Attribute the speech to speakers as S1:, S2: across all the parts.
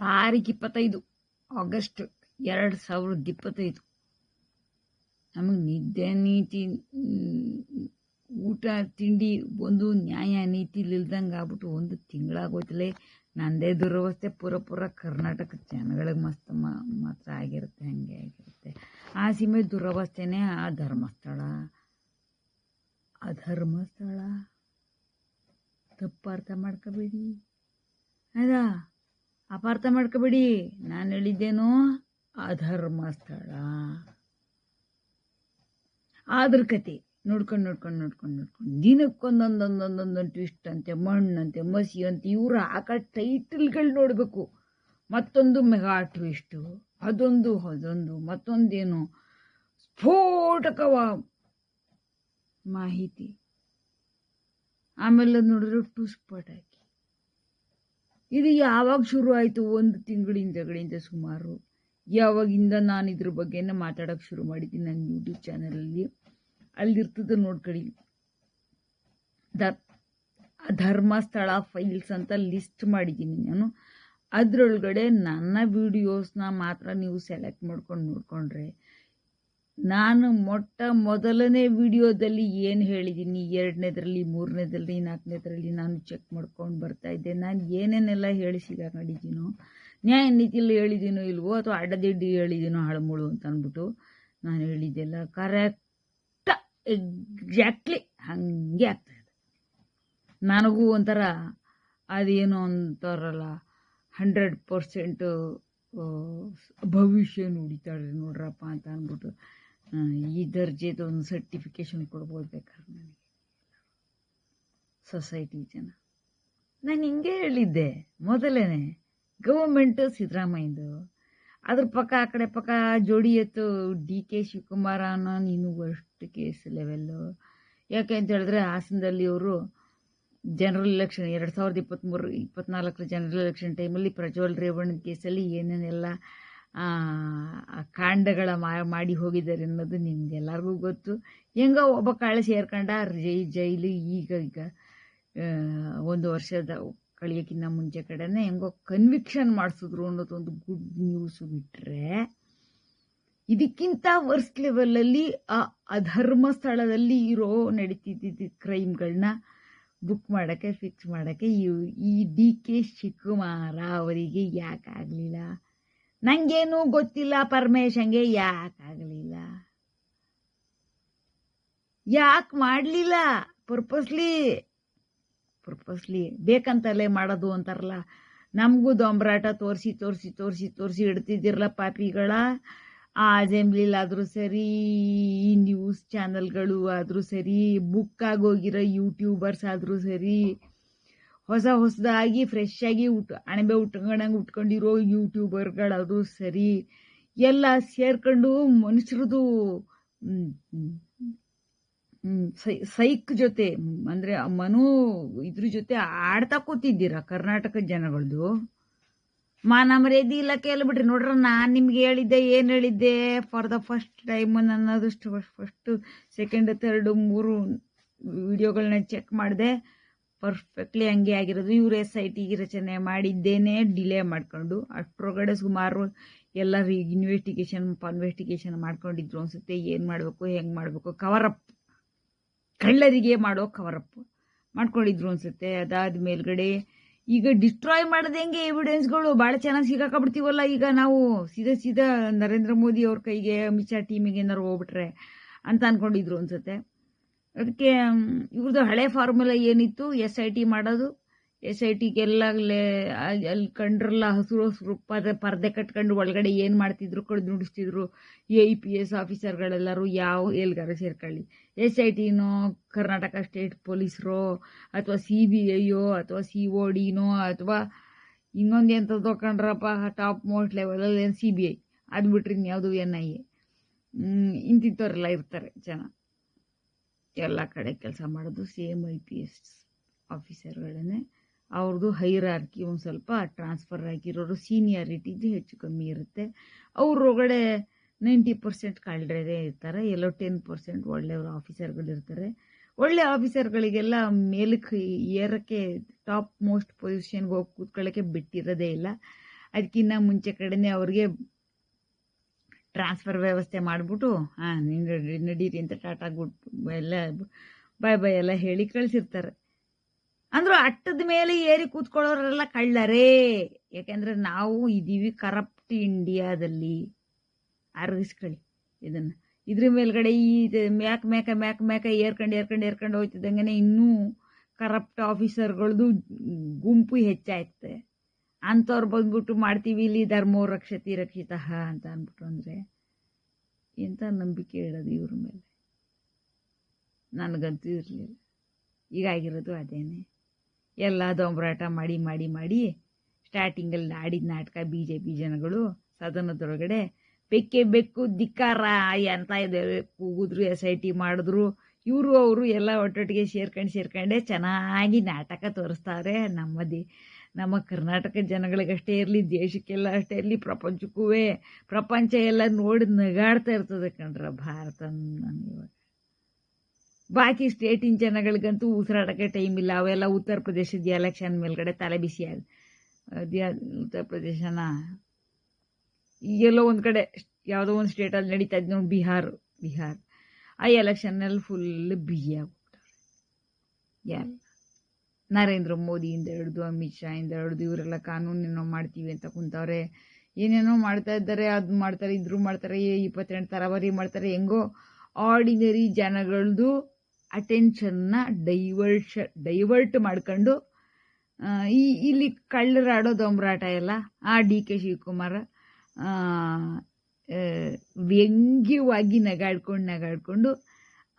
S1: ತಾರೀಖು ಇಪ್ಪತ್ತೈದು, ಆಗಸ್ಟ್ ಎರಡು ಸಾವಿರದ ಇಪ್ಪತ್ತೈದು. ನಮಗೆ ನಿದ್ದೆ ನೀತಿ, ಊಟ, ತಿಂಡಿ, ಒಂದು ನ್ಯಾಯ ನೀತಿ ಇಲ್ದಂಗೆ ಆಗ್ಬಿಟ್ಟು ಒಂದು ತಿಂಗಳಾಗೋಯ್ತಲೇ ನಂದೇ ದುರವಸ್ಥೆ. ಪೂರ ಪೂರ ಕರ್ನಾಟಕದ ಜನಗಳಿಗೆ ಮಸ್ತ್ ಮಾತ್ರ ಆಗಿರುತ್ತೆ, ಹಂಗೆ ಆಗಿರುತ್ತೆ. ಆ ಸೀಮೆ ದುರವಸ್ಥೆನೇ ಆ ಧರ್ಮಸ್ಥಳ. ಆ ಧರ್ಮಸ್ಥಳ. ತಪ್ಪು ಅರ್ಥ ಮಾಡ್ಕೋಬೇಡಿ. ಹೌದಾ ಅಪಾರ್ಥ ಮಾಡ್ಕೋಬೇಡಿ. ನಾನು ಹೇಳಿದ್ದೇನು ಅಧರ್ಮಸ್ಥಳ. ಆದ್ರ ಕತೆ ನೋಡ್ಕೊಂಡು ನೋಡ್ಕೊಂಡು ನೋಡ್ಕೊಂಡು ನೋಡ್ಕೊಂಡು. ದಿನಕ್ಕೊಂದೊಂದೊಂದೊಂದೊಂದೊಂದು ಟ್ವಿಸ್ಟ್ ಅಂತೆ, ಮಣ್ಣಂತೆ ಮಸಿ ಅಂತೆ ಇವರು ಹಾಕೋ ಟೈಟಲ್ಗಳು ನೋಡಬೇಕು. ಮತ್ತೊಂದು ಮೆಗಾ ಟ್ವಿಸ್ಟು ಅದೊಂದು ಅದೊಂದು, ಮತ್ತೊಂದೇನು ಸ್ಫೋಟಕವ ಮಾಹಿತಿ. ಆಮೇಲೆ ನೋಡಿದ್ರೆ ಟುಸ್ ಪಟಾಕಿ ಇದು ಯಾವಾಗ ಶುರು ಆಯಿತು ಒಂದು ತಿಂಗಳಿಂದಗಳಿಂದ ಸುಮಾರು. ಯಾವಾಗಿಂದ ನಾನು ಇದ್ರ ಬಗ್ಗೆನೇ ಮಾತಾಡೋಕ್ಕೆ ಶುರು ಮಾಡಿದ್ದೀನಿ ನನ್ನ ಯೂಟ್ಯೂಬ್ ಚಾನಲಲ್ಲಿ ಅಲ್ಲಿರ್ತದೆ ನೋಡ್ಕೊಳ್ಳಿ ದ ಧರ್ಮಸ್ಥಳ ಫೈಲ್ಸ್ ಅಂತ ಲಿಸ್ಟ್ ಮಾಡಿದ್ದೀನಿ ನಾನು. ಅದರೊಳಗಡೆ ನನ್ನ ವಿಡಿಯೋಸ್ನ ಮಾತ್ರ ನೀವು ಸೆಲೆಕ್ಟ್ ಮಾಡ್ಕೊಂಡು ನೋಡಿಕೊಂಡ್ರೆ ನಾನು ಮೊಟ್ಟ ಮೊದಲನೇ ವಿಡಿಯೋದಲ್ಲಿ ಏನು ಹೇಳಿದ್ದೀನಿ? ಎರಡನೇದರಲ್ಲಿ, ಮೂರನೇದರಲ್ಲಿ, ನಾಲ್ಕನೇದರಲ್ಲಿ ನಾನು ಚೆಕ್ ಮಾಡ್ಕೊಂಡು ಬರ್ತಾ ಇದ್ದೆ. ನಾನು ಏನೇನೆಲ್ಲ ಹೇಳಿ ಸಿಗಾಕೊಂಡಿದ್ದೀನೋ ನ್ಯಾಯ ನೀತಿಯಲ್ಲಿ ಹೇಳಿದ್ದೀನೋ ಇಲ್ವೋ ಅಥವಾ ಅಡ್ಡದಿಡ್ಡಿ ಹೇಳಿದ್ದೀನೋ ಹಳಮುಳು ಅಂತ ಅಂದ್ಬಿಟ್ಟು ನಾನು ಹೇಳಿದ್ದೆಲ್ಲ ಕರೆಕ್ಟ್ ಎಕ್ಸಾಕ್ಟ್ಲಿ ಹಾಗೆ ಆಗ್ತಾಯಿದೆ ನನಗೂ ಒಂಥರ ಅದೇನೋ ಅಂತಾರಲ್ಲ ಹಂಡ್ರೆಡ್ ಪರ್ಸೆಂಟು ಭವಿಷ್ಯ ನುಡಿತಾಳೆ ನೋಡ್ರಪ್ಪ ಅಂತ ಅಂದ್ಬಿಟ್ಟು ಈ ದರ್ಜೆದು ಒಂದು ಸರ್ಟಿಫಿಕೇಶನ್ ಕೊಡ್ಬೋದು ಬೇಕಾದ್ರೆ ನನಗೆ. ಸೊಸೈಟಿ ಜನ. ನಾನು ಹಿಂಗೆ ಹೇಳಿದ್ದೆ. ಮೊದಲೇನೆ ಗೌರ್ಮೆಂಟು ಸಿದ್ದರಾಮಯ್ಯದು. ಅದ್ರ ಪಕ್ಕ ಆ ಕಡೆ ಪಕ್ಕ ಜೋಡಿ ಎತ್ತು ಡಿ ಕೆ ಶಿವಕುಮಾರ ಅನ್ನೋ ನೀನು ಅಷ್ಟು ಕೇಸ್ ಲೆವೆಲ್ಲು ಯಾಕೆ ಅಂತ ಹೇಳಿದ್ರೆ ಹಾಸನದಲ್ಲಿ ಅವರು ಜನರಲ್ ಎಲೆಕ್ಷನ್ ಎರಡು ಸಾವಿರದ ಇಪ್ಪತ್ತ್ಮೂರು ಇಪ್ಪತ್ನಾಲ್ಕರ ಜನರಲ್ ಎಲೆಕ್ಷನ್ ಟೈಮಲ್ಲಿ ಪ್ರಜ್ವಲ್ ರೇವಣ್ಣ ಕೇಸಲ್ಲಿ ಏನೇನೆಲ್ಲ ಕಾಂಡಗಳ ಮಾ, ಮಾಡಿ ಹೋಗಿದ್ದಾರೆ ಅನ್ನೋದು ನಿಮ್ಗೆಲ್ಲರಿಗೂ ಗೊತ್ತು. ಹೆಂಗೋ ಒಬ್ಬ ಕಾಳು ಸೇರ್ಕೊಂಡ, ಜೈ, ಜೈಲು ಈಗ ಈಗ ಒಂದು ವರ್ಷದ ಕಳಿಯೋಕ್ಕಿಂತ ಮುಂಚೆ ಕಡೆನೇ ಹೆಂಗೋ ಕನ್ವಿಕ್ಷನ್ ಮಾಡಿಸಿದ್ರು ಅನ್ನೋದೊಂದು ಗುಡ್ ನ್ಯೂಸ್ ಬಿಟ್ಟರೆ ಇದಕ್ಕಿಂತ ವರ್ಸ್ಟ್ ಲೆವೆಲಲ್ಲಿ ಆ ಅಧರ್ಮ ಸ್ಥಳದಲ್ಲಿ ಇರೋ ನಡೀತಿದ್ದ ಕ್ರೈಮ್ಗಳನ್ನ ಬುಕ್ ಮಾಡೋಕ್ಕೆ ಫಿಕ್ಸ್ ಮಾಡೋಕ್ಕೆ ಈ ಡಿ ಕೆ ಶಿವಕುಮಾರ ಅವರಿಗೆ ಯಾಕಾಗಲಿಲ್ಲ. ನನಗೇನು ಗೊತ್ತಿಲ್ಲ, ಪರಮೇಶಂಗೆ ಯಾಕಾಗಲಿಲ್ಲ. ಯಾಕೆ ಮಾಡಲಿಲ್ಲ? ಪರ್ಪಸ್ಲಿ ಪರ್ಪಸ್ಲಿ ಬೇಕಂತಲೇ ಮಾಡೋದು ಅಂತಾರಲ್ಲ. ನಮಗೂ ದೊಂಬರಾಟ ತೋರಿಸಿ ತೋರಿಸಿ ತೋರಿಸಿ ತೋರಿಸಿ ಇಡ್ತಿದ್ದಿರಲ್ಲ ಪಾಪಿಗಳ. ಆ ಅಸೆಂಬ್ಲಿಲಾದರೂ ಸರಿ, ಈ ನ್ಯೂಸ್ ಚಾನಲ್ಗಳು ಆದರೂ ಸರಿ ಬುಕ್ಕಾಗೋಗಿರೋ ಯೂಟ್ಯೂಬರ್ಸ್ ಆದರೂ ಸರಿ ಹೊಸ ಹೊಸದಾಗಿ ಫ್ರೆಶ್ ಆಗಿ ಉಟ್, ಅಣಬೆ ಉಟ್ಕೊಂಡಂಗೆ ಉಟ್ಕೊಂಡಿರೋ ಯೂಟ್ಯೂಬರ್ಗಳದು ಸರಿ. ಎಲ್ಲ ಸೇರ್ಕೊಂಡು ಮನುಷ್ಯರದು ಸೈಕ್ ಜೊತೆ, ಅಂದರೆ ಮನು ಇದ್ರ ಜೊತೆ ಆಡ್ತಾ ಕೂತಿದ್ದೀರ ಕರ್ನಾಟಕ ಜನಗಳದು? ಮಾನ ಮರ್ಯಾದೆ ಇಲ್ಲ ಕೇಳ್ಬಿಟ್ರಿ ನೋಡ್ರ ನಾನು ನಿಮ್ಗೆ ಹೇಳಿದ್ದೆ, ಏನು ಹೇಳಿದ್ದೆ? ಫಾರ್ ದ ಫಸ್ಟ್ ಟೈಮ್ ನನ್ನದಷ್ಟು ಫಸ್ಟ್ ಸೆಕೆಂಡ್ ಥರ್ಡ್ ಮೂರು ವಿಡಿಯೋಗಳನ್ನ ಚೆಕ್ ಮಾಡಿದೆ. ಪರ್ಫೆಕ್ಟ್ಲಿ ಹಂಗೆ ಆಗಿರೋದು. ಇವ್ರ ಎಸ್ ಐ ಟಿಗೆ ರಚನೆ ಮಾಡಿದ್ದೇನೆ ಡಿಲೇ ಮಾಡ್ಕೊಂಡು. ಅಷ್ಟರೊಳಗಡೆ ಸುಮಾರು ಎಲ್ಲರೂ ಇನ್ವೆಸ್ಟಿಗೇಷನ್ ಇನ್ವೆಸ್ಟಿಗೇಷನ್ ಮಾಡ್ಕೊಂಡಿದ್ರು ಅನ್ಸುತ್ತೆ. ಏನು ಮಾಡಬೇಕು, ಹೆಂಗೆ ಮಾಡಬೇಕು ಕವರಪ್ ಕಳ್ಳರಿಗೆ ಮಾಡೋ ಕವರಪ್ ಮಾಡ್ಕೊಂಡಿದ್ರು ಅನ್ಸುತ್ತೆ. ಅದಾದ ಮೇಲ್ಗಡೆ ಈಗ ಡಿಸ್ಟ್ರಾಯ್ ಮಾಡೋದು ಹೆಂಗೆ ಎವಿಡೆನ್ಸ್ಗಳು ಭಾಳ ಚೆನ್ನಾಗಿ ಸಿಗಾಕಬಿಡ್ತೀವಲ್ಲ ಈಗ ನಾವು ಸೀದಾ ಸೀದಾ ನರೇಂದ್ರ ಮೋದಿ ಅವ್ರ ಕೈಗೆ, ಅಮಿತ್ ಶಾ ಟೀಮಿಗೆ ಏನಾರು ಹೋಗ್ಬಿಟ್ರೆ ಅಂತ ಅನ್ಕೊಂಡಿದ್ರು ಅನ್ಸುತ್ತೆ. ಅದಕ್ಕೆ ಇವ್ರದ್ದು ಹಳೆ ಫಾರ್ಮುಲಾ ಏನಿತ್ತು? ಎಸ್ ಐ ಟಿ ಮಾಡೋದು. ಎಸ್ ಐ ಟಿಗೆಲ್ಲ ಅಲ್ಲಿ ಕಂಡ್ರಲ್ಲ, ಹಸಿರು ಹಸಿರು ಪದ, ಪರ್ದೆ ಕಟ್ಕೊಂಡು ಒಳಗಡೆ ಏನು ಮಾಡ್ತಿದ್ರು ಕಡ್ದು ನುಡಿಸ್ತಿದ್ರು. ಎ ಪಿ ಎಸ್ ಆಫೀಸರ್ಗಳೆಲ್ಲರೂ ಯಾವ ಎಲ್ಗಾರ ಸೇರ್ಕೊಳ್ಳಿ. ಎಸ್ ಐ ಟಿನೋ ಕರ್ನಾಟಕ ಸ್ಟೇಟ್ ಪೊಲೀಸರೋ, ಅಥವಾ ಸಿ ಬಿ ಐಯೋ ಅಥವಾ ಸಿ ಒ ಡಿನೋ ಅಥವಾ ಇನ್ನೊಂದು ಎಂಥದ್ದು ಕಂಡ್ರಪ್ಪ, ಟಾಪ್ ಮೋಸ್ಟ್ ಲೆವೆಲಲ್ಲಿ ಏನು ಸಿ ಬಿ ಐ ಅದು ಬಿಟ್ರೆ ಯಾವುದು ಎನ್ ಐ ಎ ಇಂತಿಂಥವ್ರೆಲ್ಲ ಇರ್ತಾರೆ ಜನ. ಎಲ್ಲ ಕಡೆ ಕೆಲಸ ಮಾಡೋದು ಸೇಮ್ ಐ ಪಿ ಎಸ್ ಆಫೀಸರ್ಗಳೇ ಅವ್ರದ್ದು ಹೈರಾರ್ಕಿ ಒಂದು ಸ್ವಲ್ಪ ಟ್ರಾನ್ಸ್ಫರ್ ಆಗಿರೋರು ಸೀನಿಯಾರಿಟಿದು ಹೆಚ್ಚು ಕಮ್ಮಿ ಇರುತ್ತೆ. ಅವ್ರೊಳಗಡೆ ನೈಂಟಿ ಪರ್ಸೆಂಟ್ ಕಳ್ಳರೇ ಇರ್ತಾರೆ, ಎಲ್ಲೋ ಟೆನ್ ಪರ್ಸೆಂಟ್ ಒಳ್ಳೆಯವರು ಆಫೀಸರ್ಗಳಿರ್ತಾರೆ ಒಳ್ಳೆ ಆಫೀಸರ್ಗಳಿಗೆಲ್ಲ ಮೇಲಕ್ಕೆ ಏರಕ್ಕೆ ಟಾಪ್ ಮೋಸ್ಟ್ ಪೊಸಿಷನ್ಗೆ ಹೋಗಿ ಕೂತ್ಕೊಳ್ಳೋಕ್ಕೆ ಬಿಟ್ಟಿರೋದೇ ಇಲ್ಲ. ಅದಕ್ಕಿಂತ ಮುಂಚೆ ಕಡೆನೇ ಅವ್ರಿಗೆ ಟ್ರಾನ್ಸ್ಫರ್ ವ್ಯವಸ್ಥೆ ಮಾಡಿಬಿಟ್ಟು ಹಾಂ ನಡಿ ನಡೀರಿ ಅಂತ ಟಾಟಾ ಗುಡ್, ಎಲ್ಲ ಬಾಯ್ ಬಾಯ್ ಎಲ್ಲ ಹೇಳಿ ಕಳಿಸಿರ್ತಾರೆ. ಅಂದ್ರು ಅಟ್ಟದ ಮೇಲೆ ಏರಿ ಕೂತ್ಕೊಳ್ಳೋರೆಲ್ಲ ಕಳ್ಳರೇ. ಯಾಕೆಂದ್ರೆ ನಾವು ಇದ್ದೀವಿ ಕರಪ್ಟ್ ಇಂಡಿಯಾದಲ್ಲಿ ಅರಗಿಸ್ಕೊಳ್ಳಿ ಇದನ್ನ. ಇದ್ರ ಮೇಲ್ಗಡೆ ಈ ಮ್ಯಾಕ್ ಮ್ಯಾಕ ಮ್ಯಾಕ್ ಮ್ಯಾಕ ಏರ್ಕೊಂಡು ಏರ್ಕೊಂಡು ಏರ್ಕೊಂಡು ಹೋಯ್ತಿದ್ದಂಗೆ ಇನ್ನೂ ಕರಪ್ಟ್ ಆಫೀಸರ್ಗಳದ್ದು ಗುಂಪು ಹೆಚ್ಚಾಯ್ತದೆ ಅಂಥವ್ರು ಬಂದ್ಬಿಟ್ಟು ಮಾಡ್ತೀವಿ, ಇಲ್ಲಿ ಧರ್ಮೋ ರಕ್ಷತಿ ರಕ್ಷಿತ ಅಂತ ಅಂದ್ಬಿಟ್ಟು ಅಂದರೆ ಎಂಥ ನಂಬಿಕೆ ಇಡೋದು ಇವ್ರ ಮೇಲೆ? ನನಗಂತೂ ಇರಲಿಲ್ಲ. ಈಗಾಗಿರೋದು ಅದೇನೆ. ಎಲ್ಲ ದೊಂಬರಾಟ ಮಾಡಿ ಮಾಡಿ ಮಾಡಿ ಸ್ಟಾರ್ಟಿಂಗಲ್ಲಿ ಆಡಿದ ನಾಟಕ ಬಿ ಜೆ ಪಿ ಜನಗಳು ಸದನದೊಳಗಡೆ ಬೆಕ್ಕೆ ಬೆಕ್ಕು ಧಿಕ್ಕಾರ ಎಂತ ಇದೆ ಕೂಗಿದ್ರು ಎಸ್ ಐ ಟಿ ಮಾಡಿದ್ರು. ಇವರು, ಅವರು ಎಲ್ಲ ಒಟ್ಟೊಟ್ಟಿಗೆ ಸೇರ್ಕೊಂಡು, ಸೇರ್ಕೊಂಡೆ ಚೆನ್ನಾಗಿ ನಾಟಕ ತೋರಿಸ್ತಾರೆ. ನಮ್ಮದಿ ನಮ್ಮ ಕರ್ನಾಟಕ ಜನಗಳಿಗಷ್ಟೇ ಇರಲಿ, ದೇಶಕ್ಕೆಲ್ಲ ಅಷ್ಟೇ ಇರಲಿ ಪ್ರಪಂಚಕ್ಕೂ ಪ್ರಪಂಚ ಎಲ್ಲ ನೋಡಿ ನಗಾಡ್ತಾ ಇರ್ತದೆ ಕಣ್ರ ಭಾರತ ಬಾಕಿ ಸ್ಟೇಟಿನ ಜನಗಳಿಗಂತೂ ಉಸಿರಾಡೋಕ್ಕೆ ಟೈಮ್ ಇಲ್ಲ. ಅವೆಲ್ಲ ಉತ್ತರ ಪ್ರದೇಶದ ಎಲೆಕ್ಷನ್ ಮೇಲ್ಗಡೆ ತಲೆ ಬಿಸಿ ಉತ್ತರ ಪ್ರದೇಶನ ಎಲ್ಲೋ ಒಂದು ಕಡೆ ಯಾವುದೋ ಒಂದು ಸ್ಟೇಟಲ್ಲಿ ನಡೀತಾ ಇದ್ದು ನೋಡಿ ಬಿಹಾರ್ ಬಿಹಾರ್. ಆ ಎಲೆಕ್ಷನ್ನಲ್ಲಿ ಫುಲ್ ಬಿಜಿ ಆಗ್ಬಿಟ್ಟಾರೆ ಯಾರು? ನರೇಂದ್ರ ಮೋದಿಯಿಂದ ಹಿಡಿದು, ಅಮಿತ್ ಶಾ ಇಂದ ಹಿಡಿದು ಇವರೆಲ್ಲ ಕಾನೂನೇನೋ ಮಾಡ್ತೀವಿ ಅಂತ ಕುಂತವ್ರೆ. ಏನೇನೋ ಮಾಡ್ತಾ ಇದ್ದಾರೆ, ಅದು ಮಾಡ್ತಾರೆ, ಇದ್ರು ಮಾಡ್ತಾರೆ ಇಪ್ಪತ್ತೆಂಟು ತರಬರಿ ಮಾಡ್ತಾರೆ, ಹೆಂಗೋ ಆರ್ಡಿನರಿ ಜನಗಳದು ಅಟೆನ್ಷನ್ನ ಡೈವರ್ಷ ಡೈವರ್ಟ್ ಮಾಡ್ಕೊಂಡು ಈ, ಇಲ್ಲಿ ಕಳ್ಳರಾಡೋ ದೊಂಬರಾಟ ಎಲ್ಲ, ಆ ಡಿ ಕೆ ಶಿವಕುಮಾರ ವ್ಯಂಗ್ಯವಾಗಿ ನಗಾಡ್ಕೊಂಡು ನಗಾಡ್ಕೊಂಡು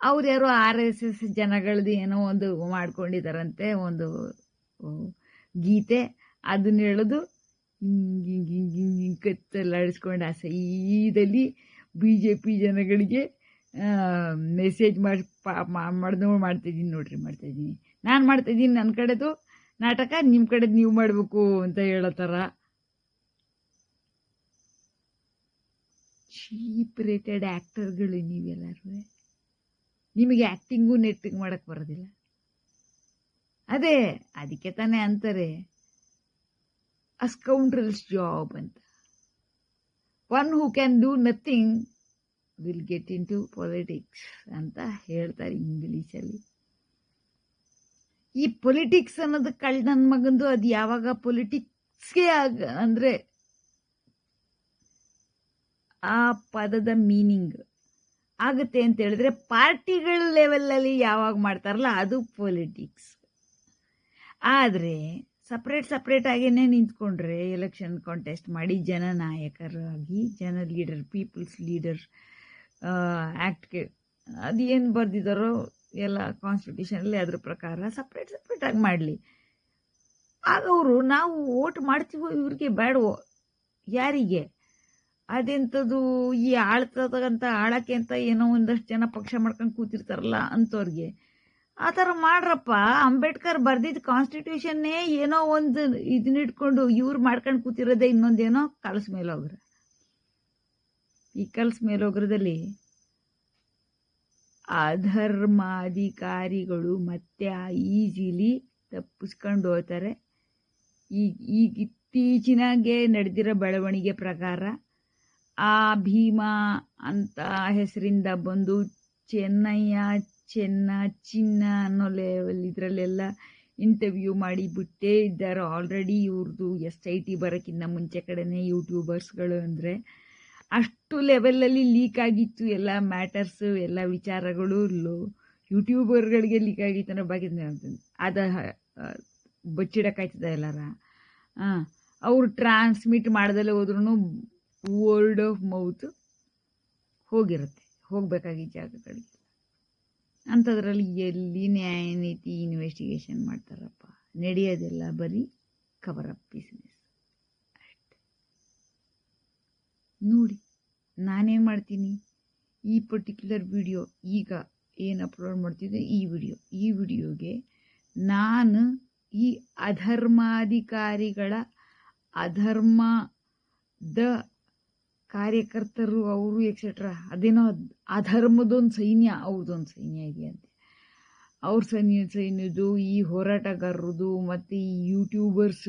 S1: ಅವ್ರು ಯಾರೋ ಆರ್ ಎಸ್ ಎಸ್ ಜನಗಳದ್ದು ಏನೋ ಒಂದು ಮಾಡ್ಕೊಂಡಿದಾರಂತೆ, ಒಂದು ಗೀತೆ. ಅದನ್ನ ಹೇಳೋದು, ಹಿಂಗೆ ಹಿಂಗೆ ಹಿಂಗೆ ಹಿಂಗೆ ಹಿಂಗೆ ಕತ್ತಲ್ಲಾಡಿಸ್ಕೊಂಡು ಆ ಸೈದಲ್ಲಿ ಬಿ ಜೆ ಪಿ ಜನಗಳಿಗೆ ಮೆಸೇಜ್ ಮಾಡಿ ಮಾಡ್ದು ಮಾಡ್ತಾಯಿದ್ದೀನಿ ನೋಡ್ರಿ ಮಾಡ್ತಾಯಿದ್ದೀನಿ ನಾನು ಮಾಡ್ತಾಯಿದ್ದೀನಿ ನನ್ನ ಕಡೆದು ನಾಟಕ ನಿಮ್ಮ ಕಡೆದು ನೀವು ಮಾಡಬೇಕು ಅಂತ ಹೇಳೋ ಥರ. ಚೀಪ್ ರೇಟೆಡ್ ಆ್ಯಕ್ಟರ್ಗಳು ನೀವೆಲ್ಲರೂ ನಿಮಗೆ ಆ್ಯಕ್ಟಿಂಗು ನೆಟ್ಟಿಂಗ್ ಮಾಡೋಕ್ಕೆ ಬರೋದಿಲ್ಲ. ಅದೇ, ಅದಕ್ಕೆ ತಾನೇ ಅಂತಾರೆ ಅಸ್ಕೌಂಟ್ರಲ್ಸ್ ಜಾಬ್ ಅಂತ. One who can do nothing will get into politics ಅಂತ ಹೇಳ್ತಾರೆ ಇಂಗ್ಲೀಷಲ್ಲಿ. ಈ ಪೊಲಿಟಿಕ್ಸ್ ಅನ್ನೋದು ಕಳ್ಳ ನನ್ನ ಮಗಂದು ಅದು ಯಾವಾಗ ಪೊಲಿಟಿಕ್ಸ್ಗೆ ಆಗ, ಅಂದರೆ ಆ ಪದದ ಮೀನಿಂಗ್ ಆಗುತ್ತೆ ಅಂತ ಹೇಳಿದ್ರೆ ಪಾರ್ಟಿಗಳ ಲೆವೆಲಲ್ಲಿ ಯಾವಾಗ ಮಾಡ್ತಾರಲ್ಲ ಅದು ಪೊಲಿಟಿಕ್ಸ್ ಆದರೆ ಸಪ್ರೇಟ್ ಸಪ್ರೇಟ್ ಆಗೇನೆ ನಿಂತ್ಕೊಂಡ್ರೆ ಎಲೆಕ್ಷನ್ ಕಾಂಟೆಸ್ಟ್ ಮಾಡಿ ಜನನಾಯಕರಾಗಿ ಜನ ಲೀಡರ್ ಪೀಪಲ್ಸ್ ಲೀಡರ್ ಆ್ಯಕ್ಟ್ಗೆ ಅದು ಏನು ಬರೆದಿದ್ದಾರೋ ಎಲ್ಲ ಕಾನ್ಸ್ಟಿಟ್ಯೂಷನಲ್ಲಿ ಅದ್ರ ಪ್ರಕಾರ ಸಪ್ರೇಟ್ ಸಪ್ರೇಟಾಗಿ ಮಾಡಲಿ. ಆಗ ಅವರು ನಾವು ವೋಟ್ ಮಾಡ್ತೀವೋ ಇವ್ರಿಗೆ ಬೇಡವೋ? ಯಾರಿಗೆ? ಅದೆಂಥದ್ದು ಈ ಆಳ್ತದಂತ ಆಳಕ್ಕೆ ಅಂತ ಏನೋ ಒಂದಷ್ಟು ಜನ ಪಕ್ಷ ಮಾಡ್ಕೊಂಡು ಕೂತಿರ್ತಾರಲ್ಲ ಅಂಥವ್ರಿಗೆ ಆ ಥರ ಮಾಡ್ರಪ್ಪ. ಅಂಬೇಡ್ಕರ್ ಬರ್ದಿದ್ದ ಕಾನ್ಸ್ಟಿಟ್ಯೂಷನ್ನೇ ಏನೋ ಒಂದು ಇದನ್ನ ಇಟ್ಕೊಂಡು ಇವ್ರು ಮಾಡ್ಕೊಂಡು ಕೂತಿರೋದೇ ಇನ್ನೊಂದೇನೋ ಕಲಸ ಮೇಲೋಗ್ರ. ಈ ಕಲಸ ಮೇಲೋಗ್ರದಲ್ಲಿ, ಅಧರ್ಮಾಧಿಕಾರಿಗಳು ಮತ್ತೆ ಈಜಿಲಿ ತಪ್ಪಿಸ್ಕೊಂಡು ಹೋಗ್ತಾರೆ. ಈಗ ಈಗ ಇತ್ತೀಚಿನಾಗೆ ನಡೆದಿರೋ ಬೆಳವಣಿಗೆ ಪ್ರಕಾರ ಆ ಭೀಮ ಅಂತ ಹೆಸರಿಂದ ಬಂದು ಚೆನ್ನಯ್ಯ, ಚೆನ್ನ, ಚಿನ್ನ ಅನ್ನೋ ಲೆವೆಲ್ ಇದರಲ್ಲೆಲ್ಲ ಇಂಟರ್ವ್ಯೂ ಮಾಡಿ ಬಿಟ್ಟೇ ಇದ್ದಾರೆ ಆಲ್ರೆಡಿ ಇವ್ರದ್ದು ಎಸ್ ಐ ಟಿ ಬರೋಕ್ಕಿಂತ ಮುಂಚೆ ಕಡೆನೇ ಯೂಟ್ಯೂಬರ್ಸ್ಗಳು ಅಂದರೆ. ಅಷ್ಟು ಲೆವೆಲಲ್ಲಿ ಲೀಕ್ ಆಗಿತ್ತು ಎಲ್ಲ ಮ್ಯಾಟರ್ಸು ಎಲ್ಲ ವಿಚಾರಗಳು. ಯೂಟ್ಯೂಬರ್ಗಳಿಗೆ ಲೀಕ್ ಆಗಿತ್ತು ಅನ್ನೋ ಬಗ್ಗೆ ಅದ ಬಚ್ಚಿಡಕ್ಕಾಯ್ತದ ಎಲ್ಲಾರ? ಅವ್ರು ಟ್ರಾನ್ಸ್ಮಿಟ್ ಮಾಡ್ದಲ್ಲೇ ಹೋದ್ರೂ ವರ್ಡ್ ಆಫ್ ಮೌತ್ ಹೋಗಿರುತ್ತೆ, ಹೋಗಬೇಕಾಗಿದ್ದ ಜಾಗಗಳಿಗೆ. ಅಂಥದ್ರಲ್ಲಿ ಎಲ್ಲಿ ನ್ಯಾಯ ನೀತಿ ಇನ್ವೆಸ್ಟಿಗೇಷನ್ ಮಾಡ್ತಾರಪ್ಪ? ನಡೆಯೋದೆಲ್ಲ ಬರೀ ಕವರ್ ಅಪ್ ಬಿಸ್ನೆಸ್ ನೋಡಿ, ನಾನೇನು ಮಾಡ್ತೀನಿ? ಈ ಪರ್ಟಿಕ್ಯುಲರ್ ವಿಡಿಯೋ ಈಗ ಏನು ಅಪ್ಲೋಡ್ ಮಾಡ್ತಿದ್ದೆ? ಈ ವಿಡಿಯೋ ಈ ವಿಡಿಯೋಗೆ ನಾನು ಈ ಅಧರ್ಮಾಧಿಕಾರಿಗಳ ಅಧರ್ಮದ ಕಾರ್ಯಕರ್ತರು, ಅವರು ಎಕ್ಸೆಟ್ರಾ ಅದೇನೋ ಆ ಧರ್ಮದೊಂದು ಸೈನ್ಯ ಅವ್ರದ್ದೊಂದು ಸೈನ್ಯ ಇದೆಯಂತೆ. ಅವ್ರ ಸೈನ್ಯ ಸೈನ್ಯದು ಈ ಹೋರಾಟಗಾರರದು, ಮತ್ತು ಈ ಯೂಟ್ಯೂಬರ್ಸ್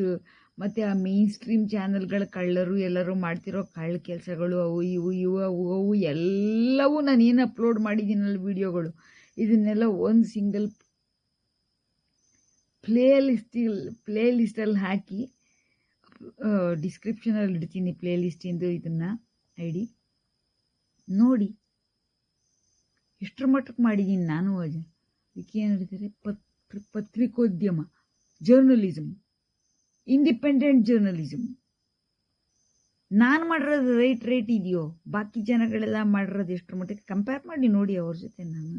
S1: ಮತ್ತು ಆ ಮೇನ್ ಸ್ಟ್ರೀಮ್ ಚಾನಲ್ಗಳ ಕಳ್ಳರು ಎಲ್ಲರೂ ಮಾಡ್ತಿರೋ ಕಳ್ಳ ಕೆಲಸಗಳು, ಅವು ಇವು ಇವು, ಅವು ಅವು ಎಲ್ಲವೂ ನಾನು ಏನು ಅಪ್ಲೋಡ್ ಮಾಡಿದ್ದೀನಲ್ಲ ವಿಡಿಯೋಗಳು ಇದನ್ನೆಲ್ಲ ಒಂದು ಸಿಂಗಲ್ ಪ್ಲೇ ಲಿಸ್ಟಿಲ್ ಪ್ಲೇ ಲಿಸ್ಟಲ್ಲಿ ಹಾಕಿ ಡಿಸ್ಕ್ರಿಪ್ಷನಲ್ಲಿ ಇಡ್ತೀನಿ ಪ್ಲೇ ಲಿಸ್ಟಿಂದು ಇದನ್ನು. ಐ ಡಿ ನೋಡಿ. ಎಷ್ಟರ ಮಟ್ಟಕ್ಕೆ ಮಾಡಿದ್ದೀನಿ ನಾನು ಅಜ ಅದಕ್ಕೆ ಏನು ಹೇಳ್ತಾರೆ ಪತ್ರ ಪತ್ರಿಕೋದ್ಯಮ ಜರ್ನಲಿಸಮ್ ಇಂಡಿಪೆಂಡೆಂಟ್ ಜರ್ನಲಿಸಮ್ ನಾನು ಮಾಡಿರೋದು ರೈಟ್ ರೈಟ್ ಇದೆಯೋ? ಬಾಕಿ ಜನಗಳೆಲ್ಲ ಮಾಡಿರೋದು ಎಷ್ಟರ ಮಟ್ಟಕ್ಕೆ? ಕಂಪೇರ್ ಮಾಡಿ ನೋಡಿ ಅವ್ರ ಜೊತೆ ನಾನು.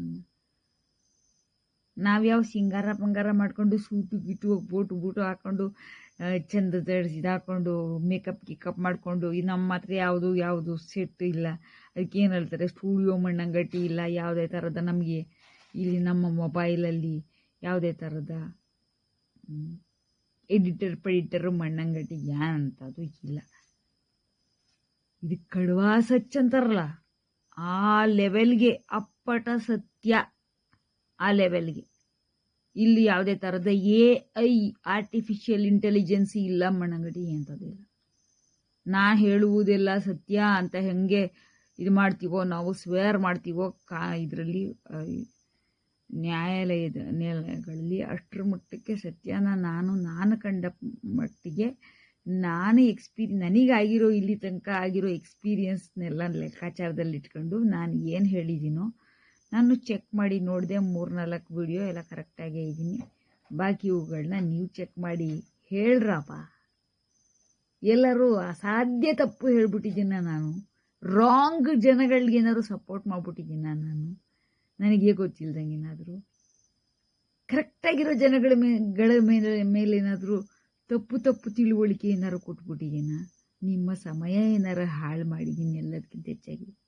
S1: ನಾವ್ಯಾವ ಸಿಂಗಾರ ಬಂಗಾರ ಮಾಡ್ಕೊಂಡು ಸೂಟು ಗಿಟು ಬೋಟು ಬೂಟು ಹಾಕ್ಕೊಂಡು ಆ, ಚಂದ ಇದು ಹಾಕ್ಕೊಂಡು ಮೇಕಪ್ ಗಿಕಪ್ ಮಾಡಿಕೊಂಡು, ಈ ನಮ್ಮ ಹತ್ರ ಯಾವುದು ಯಾವುದು ಸೆಟ್ ಇಲ್ಲ. ಅದಕ್ಕೆ ಏನು ಹೇಳ್ತಾರೆ ಸ್ಟೂಡಿಯೋ ಮಣ್ಣಂಗಟ್ಟಿ ಇಲ್ಲ, ಯಾವುದೇ ಥರದ ನಮಗೆ. ಇಲ್ಲಿ ನಮ್ಮ ಮೊಬೈಲಲ್ಲಿ ಯಾವುದೇ ಥರದ ಎಡಿಟರ್ ಪೆಡಿಟರ್ ಮಣ್ಣಂಗಟ್ಟಿ ಏನಂತ ಅದು ಇಲ್ಲ. ಇದು ಕಡುವ ಸಚ್ ಅಂತಾರಲ್ಲ, ಆ ಲೆವೆಲ್ಗೆ ಅಪ್ಪಟ ಸತ್ಯ, ಆ ಲೆವೆಲ್ಗೆ ಇಲ್ಲಿ ಯಾವುದೇ ಥರದ ಎ ಐ ಆರ್ಟಿಫಿಷಿಯಲ್ ಇಂಟೆಲಿಜೆನ್ಸಿ ಇಲ್ಲ ಮಣ್ಣಂಗಡಿ ಅಂಥದ್ದಿಲ್ಲ ನಾ ಹೇಳುವುದೆಲ್ಲ ಸತ್ಯ ಅಂತ ಹೆಂಗೆ ಇದು ಮಾಡ್ತೀವೋ, ನಾವು ಸ್ವೇರ್ ಮಾಡ್ತೀವೋ, ಕಾ ಇದರಲ್ಲಿ ನ್ಯಾಯಾಲಯದ, ನ್ಯಾಯಾಲಯಗಳಲ್ಲಿ ಅಷ್ಟರ ಮಟ್ಟಕ್ಕೆ ಸತ್ಯನ ನಾನು ನಾನು ಕಂಡ ಮಟ್ಟಿಗೆ ನಾನು ಎಕ್ಸ್ಪೀರಿ ನನಗಾಗಿರೋ ಇಲ್ಲಿ ತನಕ ಆಗಿರೋ ಎಕ್ಸ್ಪೀರಿಯನ್ಸ್ನೆಲ್ಲ ಲೆಕ್ಕಾಚಾರದಲ್ಲಿ ಇಟ್ಕೊಂಡು ನಾನು ಏನು ಹೇಳಿದ್ದೀನೋ ನಾನು ಚೆಕ್ ಮಾಡಿ ನೋಡಿದೆ ಮೂರ್ನಾಲ್ಕು ವಿಡಿಯೋ ಎಲ್ಲ ಕರೆಕ್ಟಾಗೇ ಇದ್ದೀನಿ. ಬಾಕಿ ಇವುಗಳನ್ನ ನೀವು ಚೆಕ್ ಮಾಡಿ ಹೇಳ್ರಪ್ಪ. ಎಲ್ಲರೂ ಅಸಾಧ್ಯ ತಪ್ಪು ಹೇಳ್ಬಿಟ್ಟಿದ್ದೀನ ನಾನು. ರಾಂಗ್ ಜನಗಳಿಗೆ ಏನಾದ್ರು ಸಪೋರ್ಟ್ ಮಾಡ್ಬಿಟ್ಟಿದ್ದೀನ ನಾನು. ನನಗೆ ಗೊತ್ತಿಲ್ದಂಗೆ ಏನಾದರೂ ಕರೆಕ್ಟಾಗಿರೋ ಜನಗಳ ಮೇಗಳ ಮೇಲೆ ಏನಾದರೂ ತಪ್ಪು ತಪ್ಪು ತಿಳುವಳಿಕೆ ಏನಾದ್ರು ಕೊಟ್ಬಿಟ್ಟಿದ್ದೀನ? ನಿಮ್ಮ ಸಮಯ ಏನಾರು ಹಾಳು ಮಾಡಿದ್ದೀನಿ ಎಲ್ಲದಕ್ಕಿಂತ ಹೆಚ್ಚಾಗಿ.